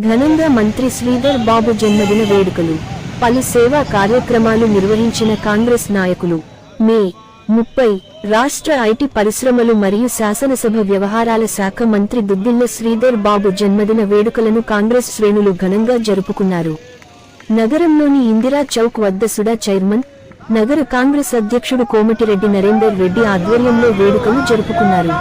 ఘనంగా మంత్రి శ్రీధర్ బాబు జన్మదిన వేడుకలు పలు సేవా కార్యక్రమాలు నిర్వహించిన కాంగ్రెస్ నాయకులు. మే ముప్పై రాష్ట్ర ఐటీ పరిశ్రమలు మరియు శాసనసభ వ్యవహారాల శాఖ మంత్రి దుద్దిల్ల శ్రీధర్ బాబు జన్మదిన వేడుకలను కాంగ్రెస్ శ్రేణులు ఘనంగా జరుపుకున్నారు. నగరంలోని ఇందిరా చౌక్ వద్ద సుడా చైర్మన్ నగర కాంగ్రెస్ అధ్యక్షుడు కోమటిరెడ్డి నరేందర్ రెడ్డి ఆధ్వర్యంలో వేడుకలు జరుపుకున్నారు.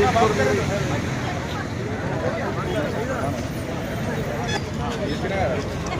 Gracias.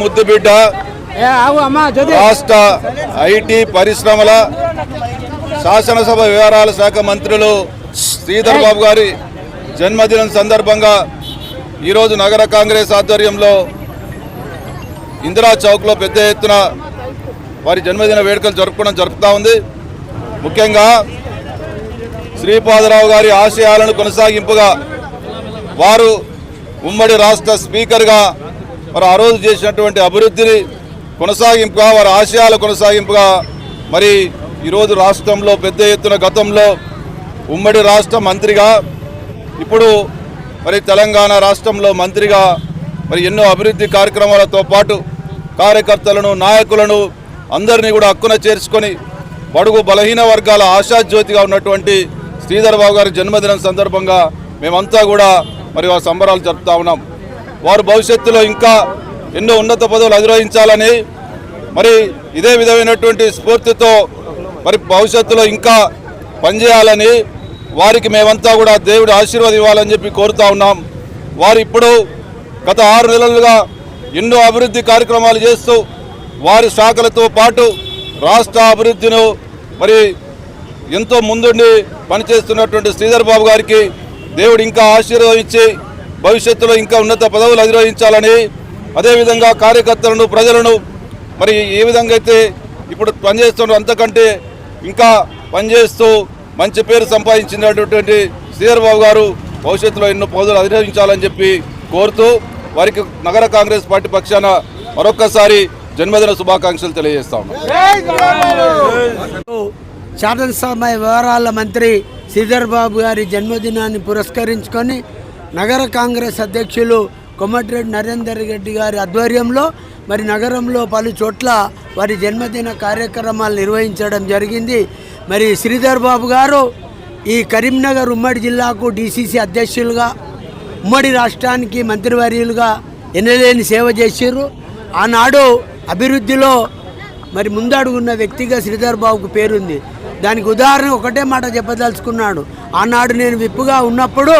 ముద్దుబిడ్డ అమ్మా జ్యోతి. రాష్ట్ర ఐటీ పరిశ్రమల శాసనసభ వ్యవహారాల శాఖ మంత్రులు శ్రీధర్ బాబు గారి జన్మదినం సందర్భంగా ఈరోజు నగర కాంగ్రెస్ ఆధ్వర్యంలో ఇందిరా చౌక్లో పెద్ద ఎత్తున వారి జన్మదిన వేడుకలు జరుపుకోవడం జరుపుతూ ఉంది. ముఖ్యంగా శ్రీపాదరావు గారి ఆశయాలను కొనసాగింపుగా వారు ఉమ్మడి రాష్ట్ర స్పీకర్గా మరి ఆ రోజు చేసినటువంటి అభివృద్ధిని కొనసాగింపుగా వారి ఆశయాల కొనసాగింపుగా మరి ఈరోజు రాష్ట్రంలో పెద్ద ఎత్తున గతంలో ఉమ్మడి రాష్ట్ర మంత్రిగా ఇప్పుడు మరి తెలంగాణ రాష్ట్రంలో మంత్రిగా మరి ఎన్నో అభివృద్ధి కార్యక్రమాలతో పాటు కార్యకర్తలను నాయకులను అందరినీ కూడా హక్కున చేర్చుకొని బడుగు బలహీన వర్గాల ఆశాజ్యోతిగా ఉన్నటువంటి శ్రీధర్ బాబు గారి జన్మదినం సందర్భంగా మేమంతా కూడా మరి వారి సంబరాలు జరుపుతా ఉన్నాం. వారు భవిష్యత్తులో ఇంకా ఎన్నో ఉన్నత పదవులు అధిరోహించాలని మరి ఇదే విధమైనటువంటి స్ఫూర్తితో మరి భవిష్యత్తులో ఇంకా పనిచేయాలని వారికి మేమంతా కూడా దేవుడి ఆశీర్వాదం ఇవ్వాలని చెప్పి కోరుతా ఉన్నాం. వారు ఇప్పుడు గత ఆరు నెలలుగా ఎన్నో అభివృద్ధి కార్యక్రమాలు చేస్తూ వారి శాఖలతో పాటు రాష్ట్ర అభివృద్ధిను మరి ఎంతో ముందుండి పనిచేస్తున్నటువంటి శ్రీధర్ బాబు గారికి దేవుడు ఇంకా ఆశీర్వదించి భవిష్యత్తులో ఇంకా ఉన్నత పదవులు అధిరోహించాలని అదేవిధంగా కార్యకర్తలను ప్రజలను మరి ఏ విధంగా అయితే ఇప్పుడు పనిచేస్తున్నారు అంతకంటే ఇంకా పనిచేస్తూ మంచి పేరు సంపాదించినటువంటి శ్రీధర్ బాబు గారు భవిష్యత్తులో ఎన్నో పదవులు అధిరోహించాలని చెప్పి కోరుతూ వారికి నగర కాంగ్రెస్ పార్టీ పక్షాన మరొక్కసారి జన్మదిన శుభాకాంక్షలు తెలియజేస్తాము శాసనసభ వ్యవహారాల మంత్రి శ్రీధర్ బాబు గారి జన్మదినాన్ని పురస్కరించుకొని నగర కాంగ్రెస్ అధ్యక్షులు కొమ్మటిరెడ్డి నరేందర్ రెడ్డి గారి ఆధ్వర్యంలో మరి నగరంలో పలు చోట్ల వారి జన్మదిన కార్యక్రమాలు నిర్వహించడం జరిగింది. మరి శ్రీధర్ బాబు గారు ఈ కరీంనగర్ ఉమ్మడి జిల్లాకు డీసీసీ అధ్యక్షులుగా ఉమ్మడి రాష్ట్రానికి మంత్రివర్యులుగా ఎన్నలేని సేవ చేశారు ఆనాడు అభివృద్ధిలో మరి ముందడుగున్న వ్యక్తిగా శ్రీధర్ బాబుకు పేరుంది. దానికి ఉదాహరణ ఒకటే మాట చెప్పదలుచుకున్నాడు. ఆనాడు నేను విప్పుగా ఉన్నప్పుడు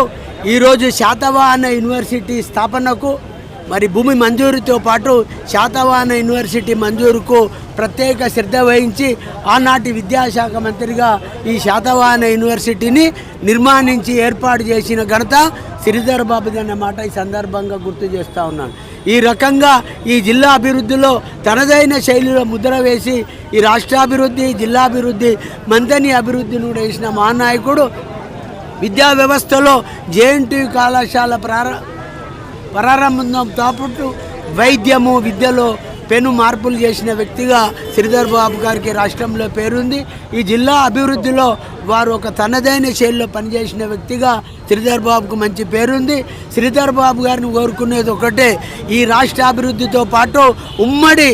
ఈరోజు శాతవా అనే యూనివర్సిటీ స్థాపనకు మరి భూమి మంజూరుతో పాటు శాతవాహన యూనివర్సిటీ మంజూరుకు ప్రత్యేక శ్రద్ధ వహించి ఆనాటి విద్యాశాఖ మంత్రిగా ఈ శాతవాహన యూనివర్సిటీని నిర్మాణించి ఏర్పాటు చేసిన ఘనత శ్రీధర్ బాబుది అన్నమాట ఈ సందర్భంగా గుర్తు చేస్తూ ఉన్నాను. ఈ రకంగా ఈ జిల్లా అభివృద్ధిలో తనదైన శైలిలో ముద్ర వేసి ఈ రాష్ట్రాభివృద్ధి జిల్లాభివృద్ధి మంతని అభివృద్ధిని కూడా వేసిన మహానాయకుడు విద్యా వ్యవస్థలో జేఎన్టీ కళాశాల ప్రారంభ ప్రారంభంతో పాటు వైద్యము విద్యలో పెను మార్పులు చేసిన వ్యక్తిగా శ్రీధర్ బాబు గారికి రాష్ట్రంలో పేరుంది. ఈ జిల్లా అభివృద్ధిలో వారు ఒక తనదైన శైలిలో పనిచేసిన వ్యక్తిగా శ్రీధర్ బాబుకు మంచి పేరుంది. శ్రీధర్ బాబు గారిని కోరుకునేది ఒకటే ఈ రాష్ట్ర అభివృద్ధితో పాటు ఉమ్మడి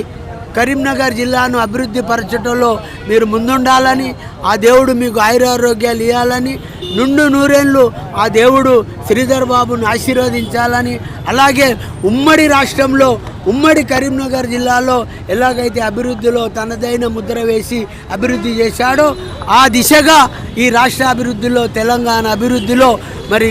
కరీంనగర్ జిల్లాను అభివృద్ధి పరచడంలో మీరు ముందుండాలని ఆ దేవుడు మీకు ఆయురారోగ్యాలు ఇవ్వాలని నుండు నూరేళ్ళు ఆ దేవుడు శ్రీధర్ బాబును ఆశీర్వదించాలని అలాగే ఉమ్మడి రాష్ట్రంలో ఉమ్మడి కరీంనగర్ జిల్లాలో ఎలాగైతే అభివృద్ధిలో తనదైన ముద్ర వేసి అభివృద్ధి చేశాడో ఆ దిశగా ఈ రాష్ట్ర అభివృద్ధిలో తెలంగాణ అభివృద్ధిలో మరి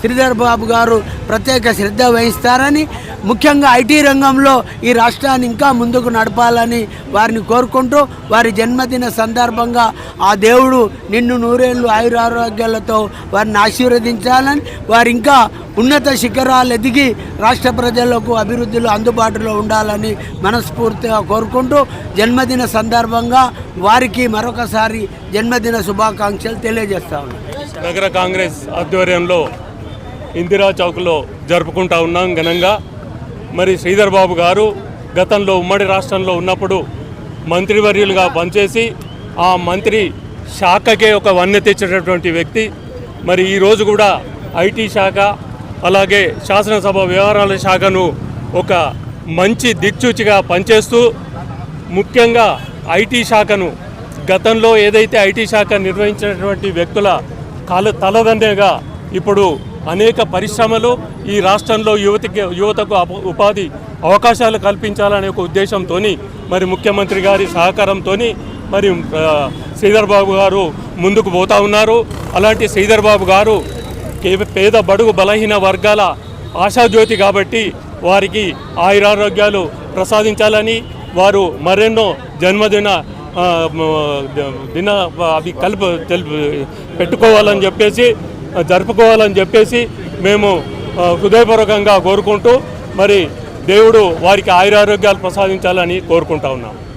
శ్రీధర్ బాబు గారు ప్రత్యేక శ్రద్ధ వహిస్తారని ముఖ్యంగా ఐటీ రంగంలో ఈ రాష్ట్రాన్ని ఇంకా ముందుకు నడపాలని వారిని కోరుకుంటూ వారి జన్మదిన సందర్భంగా ఆ దేవుడు నిన్ను నూరేళ్ళు ఆయురారోగ్యాలతో వారిని ఆశీర్వదించాలని వారు ఇంకా ఉన్నత శిఖరాలు ఎదిగి రాష్ట్ర ప్రజలకు అభివృద్ధిలో అందుబాటులో ఉండాలని మనస్ఫూర్తిగా కోరుకుంటూ జన్మదిన సందర్భంగా వారికి మరొకసారి జన్మదిన శుభాకాంక్షలు తెలియజేస్తా నగర కాంగ్రెస్ ఆధ్వర్యంలో ఇందిరా చౌక్లో జరుపుకుంటా ఉన్నాం ఘనంగా. మరి శ్రీధర్ బాబు గారు గతంలో ఉమ్మడి రాష్ట్రంలో ఉన్నప్పుడు మంత్రివర్యులుగా పనిచేసి ఆ మంత్రి శాఖకే ఒక వన్నె తెచ్చేటటువంటి వ్యక్తి. మరి ఈరోజు కూడా ఐటీ శాఖ అలాగే శాసనసభ వ్యవహారాల శాఖను ఒక మంచి దిక్చూచిగా పనిచేస్తూ ముఖ్యంగా ఐటీ శాఖను గతంలో ఏదైతే ఐటీ శాఖ నిర్వహించినటువంటి వ్యక్తుల కాలు తలదండేగా ఇప్పుడు అనేక పరిశ్రమలు ఈ రాష్ట్రంలో యువతికి యువతకు ఉపాధి అవకాశాలు కల్పించాలనే ఒక ఉద్దేశంతో మరి ముఖ్యమంత్రి గారి సహకారంతో మరి ఆ, శ్రీధర్ బాబు గారు ముందుకు పోతా ఉన్నారు. అలాంటి శ్రీధర్ బాబు గారు కే- పేద బడుగు బలహీన వర్గాల ఆశాజ్యోతి కాబట్టి వారికి ఆయురారోగ్యాలు ప్రసాదించాలని వారు మరెన్నో జన్మదిన దిన అవి కలుపు తెలుపు పెట్టుకోవాలని చెప్పేసి జరుపుకోవాలని చెప్పేసి మేము హృదయపూర్వకంగా కోరుకుంటూ మరి దేవుడు వారికి ఆయురారోగ్యాలు ప్రసాదించాలని కోరుకుంటా ఉన్నాము